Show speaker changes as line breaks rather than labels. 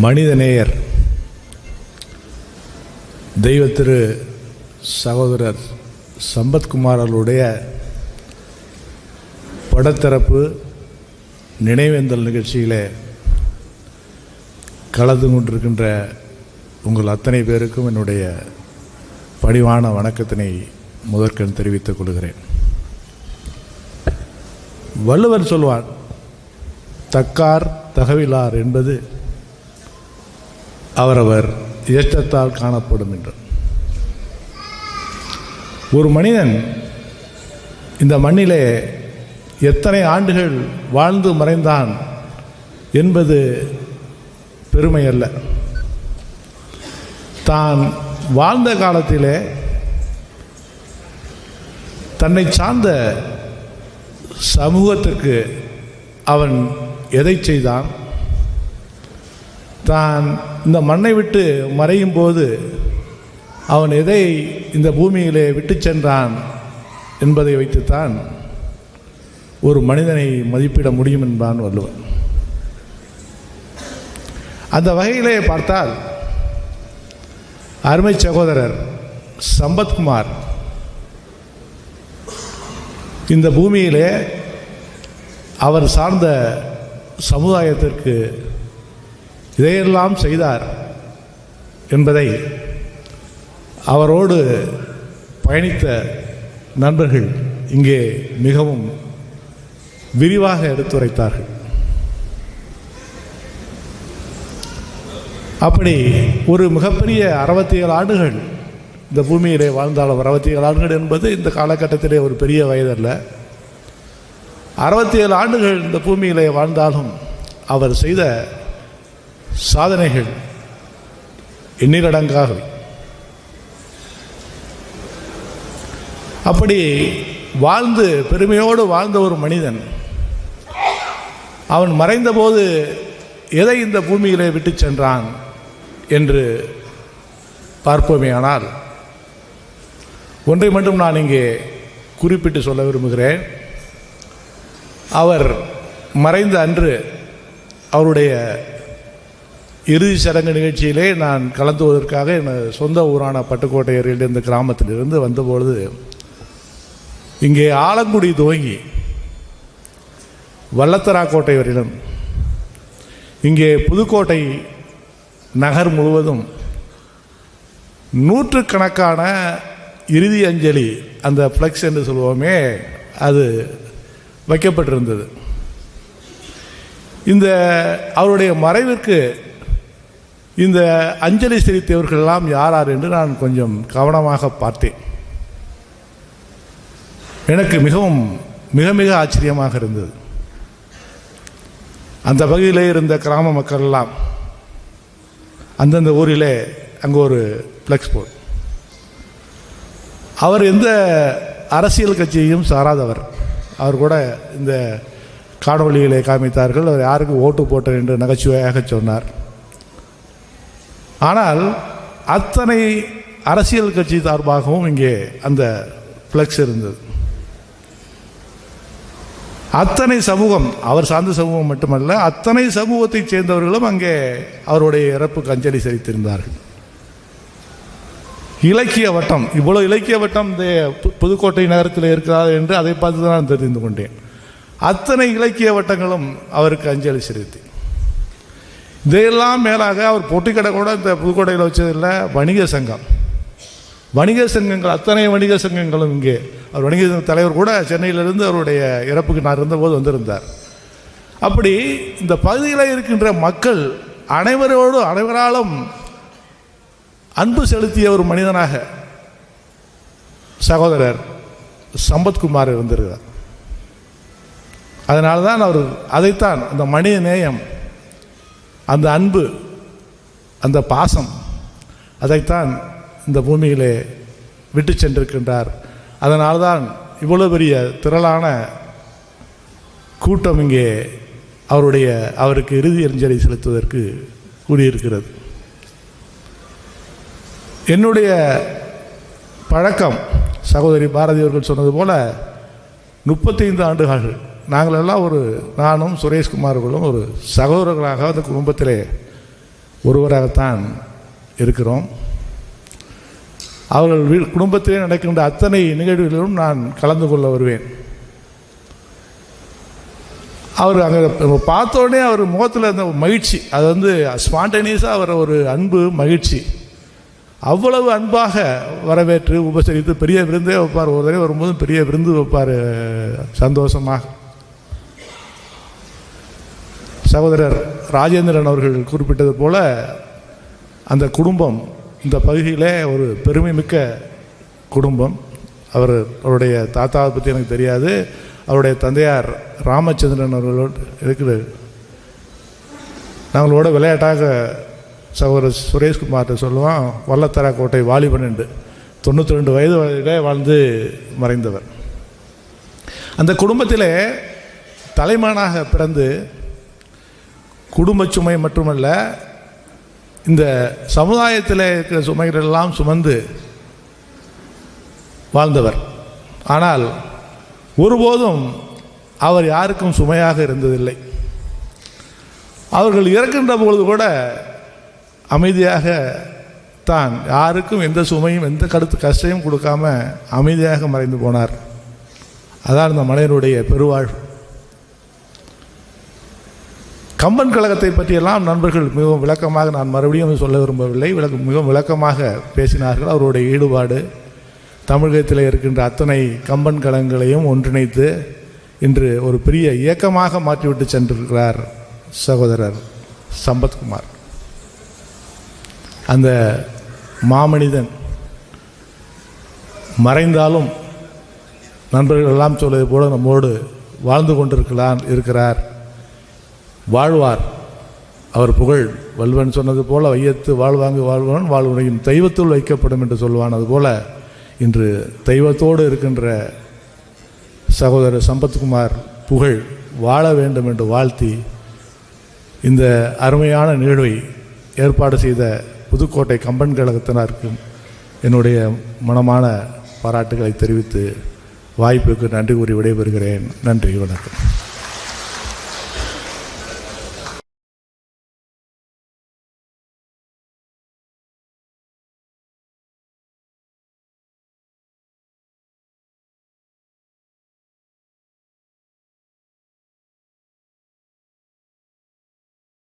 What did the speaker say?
மனிதநேயர் தெய்வ திரு சகோதரர் சம்பத்குமார் அவர்களுடைய படத்திறப்பு நினைவேந்தல் நிகழ்ச்சியில் கலந்து கொண்டிருக்கின்ற உங்கள் அத்தனை பேருக்கும் என்னுடைய பணிவான வணக்கத்தினை முதற்கண் தெரிவித்துக் கொள்கிறேன். வள்ளுவர் சொல்வார் தக்கார் தகவிலார் என்பது அவரவர் இஷ்டத்தால் காணப்படும் என்று. ஒரு மனிதன் இந்த மண்ணிலே எத்தனை ஆண்டுகள் வாழ்ந்து மறைந்தான் என்பது பெருமை அல்ல தான் வாழ்ந்த காலத்திலே தன்னை சார்ந்த சமூகத்திற்கு அவன் எதை செய்தான்? தான் இந்த மண்ணை விட்டு மறையும் போது அவன் எதை இந்த பூமியிலே விட்டு சென்றான் என்பதை வைத்துத்தான் ஒரு மனிதனை மதிப்பிட முடியும் என்பான் வள்ளுவன். அந்த வகையிலே பார்த்தால் அருமை சகோதரர் சம்பத்குமார் இந்த பூமியிலே அவர் சார்ந்த சமுதாயத்திற்கு இதையெல்லாம் செய்தார் என்பதை அவரோடு பயணித்த நண்பர்கள் இங்கே மிகவும் விரிவாக எடுத்துரைத்தார்கள். அப்படி ஒரு மிகப்பெரிய அறுபத்தி ஏழு ஆண்டுகள் இந்த பூமியிலே வாழ்ந்தாலும் அறுபத்தி ஏழு ஆண்டுகள் என்பது இந்த காலகட்டத்திலே ஒரு பெரிய வயதல்ல. அறுபத்தி ஏழு ஆண்டுகள் இந்த பூமியிலே வாழ்ந்தாலும் அவர் செய்த சாதனைகள் எண்ணிலடங்காகவே. அப்படி வாழ்ந்து பெருமையோடு வாழ்ந்த ஒரு மனிதன் அவன் மறைந்தபோது எதை இந்த பூமியிலே விட்டு சென்றான் என்று பார்ப்போமேயானால் ஒன்றை மட்டும் நான் இங்கே குறிப்பிட்டு சொல்ல விரும்புகிறேன். அவர் மறைந்த அன்று அவருடைய இறுதி சடங்கு நிகழ்ச்சியிலே நான் கலந்துவதற்காக எனது சொந்த ஊரான பட்டுக்கோட்டை ஏரியில் இந்த கிராமத்திலிருந்து வந்தபொழுது இங்கே ஆலங்குடி துவங்கி வல்லத்தராக்கோட்டை வரையிலும் இங்கே புதுக்கோட்டை நகர் முழுவதும் நூற்றுக்கணக்கான இறுதி அஞ்சலி அந்த ஃப்ளெக்ஸ் என்று சொல்லுவோமே அது வைக்கப்பட்டிருந்தது. இந்த அவருடைய மறைவிற்கு இந்த அஞ்சலி செலுத்தியவர்களெல்லாம் யார் யார் என்று நான் கொஞ்சம் கவனமாக பார்த்தேன். எனக்கு மிகவும் மிக மிக ஆச்சரியமாக இருந்தது. அந்த பகுதியிலே இருந்த கிராம மக்கள் எல்லாம் அந்தந்த ஊரிலே அங்கே ஒரு ஃப்ளெக்ஸ் போர்ட். அவர் எந்த அரசியல் கட்சியையும் சாராதவர். அவர் கூட இந்த காணொலிகளை காமித்தார்கள். அவர் யாருக்கு ஓட்டு போட்டேன் என்று நகைச்சுவையாக சொன்னார். ஆனால் அத்தனை அரசியல் கட்சி சார்பாகவும் இங்கே அந்த ஃப்ளெக்ஸ் இருந்தது. அத்தனை சமூகம் அவர் சார்ந்த சமூகம் மட்டுமல்ல அத்தனை சமூகத்தைச் சேர்ந்தவர்களும் அங்கே அவருடைய இறப்புக்கு அஞ்சலி செலுத்தியிருந்தார்கள். இலக்கிய வட்டம் இவ்வளோ இலக்கிய வட்டம் இந்த பு- புதுக்கோட்டை நகரத்தில் இருக்கிறார் என்று அதை பார்த்து தான் நான் தெரிந்து கொண்டேன். அத்தனை இலக்கிய வட்டங்களும் அவருக்கு அஞ்சலி செலுத்தி. இதையெல்லாம் மேலாக அவர் பொட்டிக்கடை கூட இந்த புதுக்கோட்டையில் வச்சதில்லை வணிக சங்கம். வணிக சங்கங்கள் அத்தனை வணிக சங்கங்களும் இங்கே. அவர் வணிக சங்க தலைவர் கூட சென்னையிலிருந்து அவருடைய இறப்புக்கு நான் இருந்தபோது வந்திருந்தார். அப்படி இந்த பகுதியில் இருக்கின்ற மக்கள் அனைவரோடு அனைவராலும் அன்பு செலுத்திய ஒரு மனிதனாக சகோதரர் சம்பத்குமார் இருந்திருக்கிறார். அதனால தான் அவர் அதைத்தான் அந்த மனித நேயம் அந்த அன்பு அந்த பாசம் அதைத்தான் இந்த பூமியிலே விட்டு சென்றிருக்கின்றார். அதனால்தான் இவ்வளோ பெரிய திரளான கூட்டம் இங்கே அவருடைய அவருக்கு இறுதி அஞ்சலி செலுத்துவதற்கு கூடியிருக்கிறது. என்னுடைய பழக்கம் சகோதரி பாரதி அவர்கள் சொன்னது போல முப்பத்தைந்து ஆண்டுகள் நாங்களெல்லாம் ஒரு நானும் சுரேஷ்குமார்களும் ஒரு சகோதரர்களாக அந்த குடும்பத்திலே ஒருவராகத்தான் இருக்கிறோம். அவர்கள் வீ குடும்பத்திலே நடக்கின்ற அத்தனை நிகழ்வுகளிலும் நான் கலந்து கொள்ள வருவேன். அவர் அங்கே பார்த்தோடனே அவர் முகத்தில் அந்த மகிழ்ச்சி அது வந்து ஸ்பான்டேனியஸாக அவர் ஒரு அன்பு மகிழ்ச்சி. அவ்வளவு அன்பாக வரவேற்று உபசரித்து பெரிய விருந்தே வைப்பார். ஒரு தடவை வரும்போது பெரிய விருந்து வைப்பார் சந்தோஷமாக. சகோதரர் ராஜேந்திரன் அவர்கள் குறிப்பிட்டது போல அந்த குடும்பம் இந்த பகுதியிலே ஒரு பெருமை மிக்க குடும்பம். அவர் அவருடைய தாத்தாவை பற்றி எனக்கு தெரியாது. அவருடைய தந்தையார் ராமச்சந்திரன் அவர்களோடு இருக்குது. நாங்களோட விளையாட்டாக சகோதரர் சுரேஷ்குமார்கிட்ட சொல்லுவான் வல்லத்தரா கோட்டை வாலிபன் என்று. தொண்ணூற்றி ரெண்டு வயது வரையிலே வாழ்ந்து மறைந்தவர். அந்த குடும்பத்திலே தலைமானாக பிறந்து குடும்ப சுமை மட்டுமல்ல இந்த சமுதாயத்தில் இருக்கிற சுமைகளெல்லாம் சுமந்து வாழ்ந்தவர். ஆனால் ஒருபோதும் அவர் யாருக்கும் சுமையாக இருந்ததில்லை. அவர்கள் இறக்கின்ற பொழுது கூட அமைதியாக தான் யாருக்கும் எந்த சுமையும் எந்த கருத்து கஷ்டையும் கொடுக்காம அமைதியாக மறைந்து போனார். அதான் இந்த மனிதனுடைய பெருவாழ்வு. கம்பன் கழகத்தை பற்றியெல்லாம் நண்பர்கள் மிகவும் விளக்கமாக நான் மறுபடியும் சொல்ல விரும்பவில்லை. விளக்க மிகவும் விளக்கமாக பேசினார்கள். அவருடைய ஈடுபாடு தமிழகத்தில் இருக்கின்ற அத்தனை கம்பன் கழகங்களையும் ஒன்றிணைத்து இன்று ஒரு பெரிய இயக்கமாக மாற்றிவிட்டு சென்றிருக்கிறார் சகோதரர் சம்பத்குமார். அந்த மாமனிதன் மறைந்தாலும் நண்பர்கள் எல்லாம் சொல்வது போல நம்மோடு வாழ்ந்து கொண்டிருக்கலாம் இருக்கிறார். வாழ்வார். அவர் புகழ் வல்வன் சொன்னது போல வையத்து வாழ்வாங்கு வாழ்வன் வாழ்வுனையும் தெய்வத்துள் வைக்கப்படும் என்று சொல்வான் அதுபோல இன்று தெய்வத்தோடு இருக்கின்ற சகோதரர் சம்பத்குமார் புகழ் வாழ வேண்டும் என்று வாழ்த்தி இந்த அருமையான நிகழ்வை ஏற்பாடு செய்த புதுக்கோட்டை கம்பன் கழகத்தினருக்கும் என்னுடைய மனமான பாராட்டுகளை தெரிவித்து வாய்ப்புக்கு நன்றி கூறி விடைபெறுகிறேன். நன்றி வணக்கம்.